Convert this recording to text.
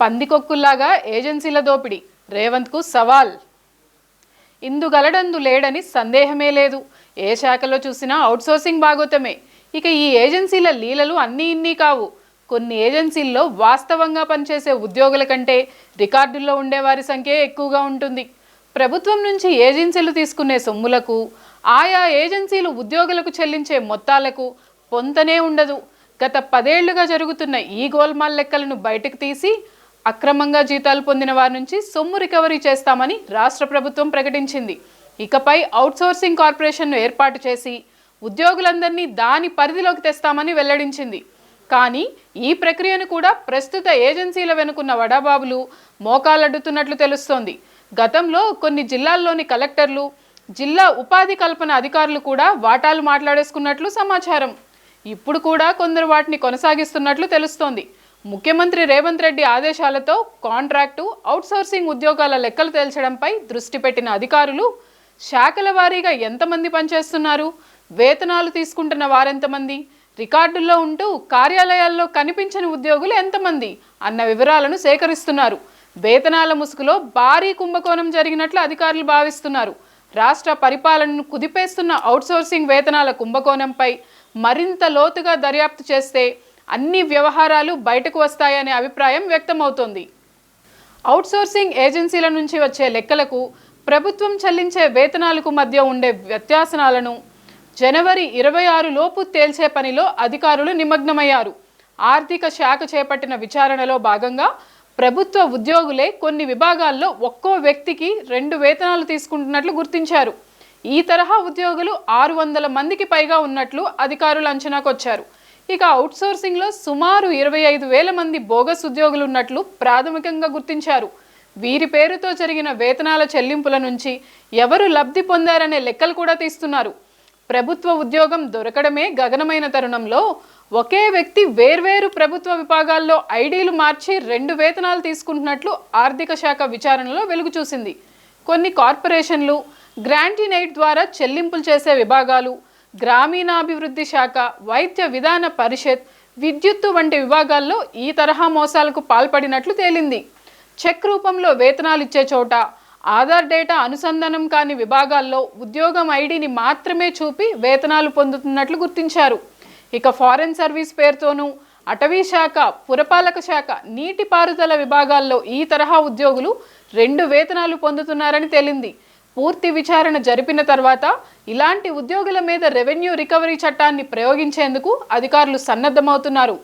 పందికొక్కుల్లాగా ఏజెన్సీల దోపిడీ. రేవంత్కు సవాల్. ఇందుగలడందు లేడని సందేహమే లేదు. ఏ శాఖలో చూసినా అవుట్సోర్సింగ్ భాగోతమే. ఇక ఈ ఏజెన్సీల లీలలు అన్నీ ఇన్నీ కావు. కొన్ని ఏజెన్సీల్లో వాస్తవంగా పనిచేసే ఉద్యోగుల కంటే రికార్డుల్లో ఉండేవారి సంఖ్య ఎక్కువగా ఉంటుంది. ప్రభుత్వం నుంచి ఏజెన్సీలు తీసుకునే సొమ్ములకు ఆయా ఏజెన్సీలు ఉద్యోగులకు చెల్లించే మొత్తాలకు పొంతనే ఉండదు. గత పదేళ్ళుగా జరుగుతున్న ఈ గోల్మాల్ లెక్కలను బయటకు తీసి అక్రమంగా జీతాలు పొందిన వారి నుంచి సొమ్ము రికవరీ చేస్తామని రాష్ట్ర ప్రభుత్వం ప్రకటించింది. ఇకపై అవుట్సోర్సింగ్ కార్పొరేషన్ను ఏర్పాటు చేసి ఉద్యోగులందరినీ దాని పరిధిలోకి తెస్తామని వెల్లడించింది. కానీ ఈ ప్రక్రియను కూడా ప్రస్తుత ఏజెన్సీల వెనుకున్న వడాబాబులు మోకాలడ్డుతున్నట్లు తెలుస్తోంది. గతంలో కొన్ని జిల్లాల్లోని కలెక్టర్లు జిల్లా ఉపాధి కల్పన అధికారులు కూడా వాటాలు మాట్లాడేసుకున్నట్లు సమాచారం. ఇప్పుడు కూడా కొందరు వాటిని కొనసాగిస్తున్నట్లు తెలుస్తోంది. ముఖ్యమంత్రి రేవంత్ రెడ్డి ఆదేశాలతో కాంట్రాక్టు అవుట్సోర్సింగ్ ఉద్యోగాల లెక్కలు తేల్చడంపై దృష్టి పెట్టిన అధికారులు శాఖల వారీగా ఎంతమంది పనిచేస్తున్నారు వేతనాలు తీసుకుంటున్న వారెంతమంది రికార్డుల్లో ఉంటూ కార్యాలయాల్లో కనిపించని ఉద్యోగులు ఎంతమంది అన్న వివరాలను సేకరిస్తున్నారు. వేతనాల ముసుగులో భారీ కుంభకోణం జరిగినట్లు అధికారులు భావిస్తున్నారు. రాష్ట్ర పరిపాలనను కుదిపేస్తున్న అవుట్సోర్సింగ్ వేతనాల కుంభకోణంపై మరింత లోతుగా దర్యాప్తు చేస్తే అన్ని వ్యవహారాలు బయటకు వస్తాయనే అభిప్రాయం వ్యక్తమవుతోంది. అవుట్సోర్సింగ్ ఏజెన్సీల నుంచి వచ్చే లెక్కలకు ప్రభుత్వం చెల్లించే వేతనాలకు మధ్య ఉండే వ్యత్యాసనాలను జనవరి ఇరవై ఆరులోపు తేల్చే పనిలో అధికారులు నిమగ్నమయ్యారు. ఆర్థిక శాఖ చేపట్టిన విచారణలో భాగంగా ప్రభుత్వ ఉద్యోగులే కొన్ని విభాగాల్లో ఒక్కో వ్యక్తికి రెండు వేతనాలు తీసుకుంటున్నట్లు గుర్తించారు. ఈ తరహా ఉద్యోగులు ఆరు వందల మందికి పైగా ఉన్నట్లు అధికారులు అంచనాకొచ్చారు. ఇక అవుట్సోర్సింగ్లో సుమారు ఇరవై ఐదు వేల మంది బోగస్ ఉద్యోగులు ఉన్నట్లు ప్రాథమికంగా గుర్తించారు. వీరి పేరుతో జరిగిన వేతనాల చెల్లింపుల నుంచి ఎవరు లబ్ధి పొందారనే లెక్కలు కూడా తీస్తున్నారు. ప్రభుత్వ ఉద్యోగం దొరకడమే గగనమైన తరుణంలో ఒకే వ్యక్తి వేర్వేరు ప్రభుత్వ విభాగాల్లో ఐడీలు మార్చి రెండు వేతనాలు తీసుకుంటున్నట్లు ఆర్థిక శాఖ విచారణలో వెలుగు చూసింది. కొన్ని కార్పొరేషన్లు గ్రాంటీ నైట్ ద్వారా చెల్లింపులు చేసే విభాగాలు గ్రామీణాభివృద్ధి శాఖ వైద్య విధాన పరిషత్ విద్యుత్తు వంటి విభాగాల్లో ఈ తరహా మోసాలకు పాల్పడినట్లు తేలింది. చెక్ రూపంలో వేతనాలు ఇచ్చే చోట ఆధార్ డేటా అనుసంధానం కాని విభాగాల్లో ఉద్యోగం ఐడిని మాత్రమే చూపి వేతనాలు పొందుతున్నట్లు గుర్తించారు. ఇక ఫారెన్ సర్వీస్ పేరుతోనూ అటవీ శాఖ పురపాలక శాఖ నీటిపారుదల విభాగాల్లో ఈ తరహా ఉద్యోగులు రెండు వేతనాలు పొందుతున్నారని తేలింది. పూర్తి విచారణ జరిపిన తర్వాత ఇలాంటి ఉద్యోగుల మీద రెవెన్యూ రికవరీ చట్టాన్ని ప్రయోగించేందుకు అధికారులు సన్నద్ధమవుతున్నారు.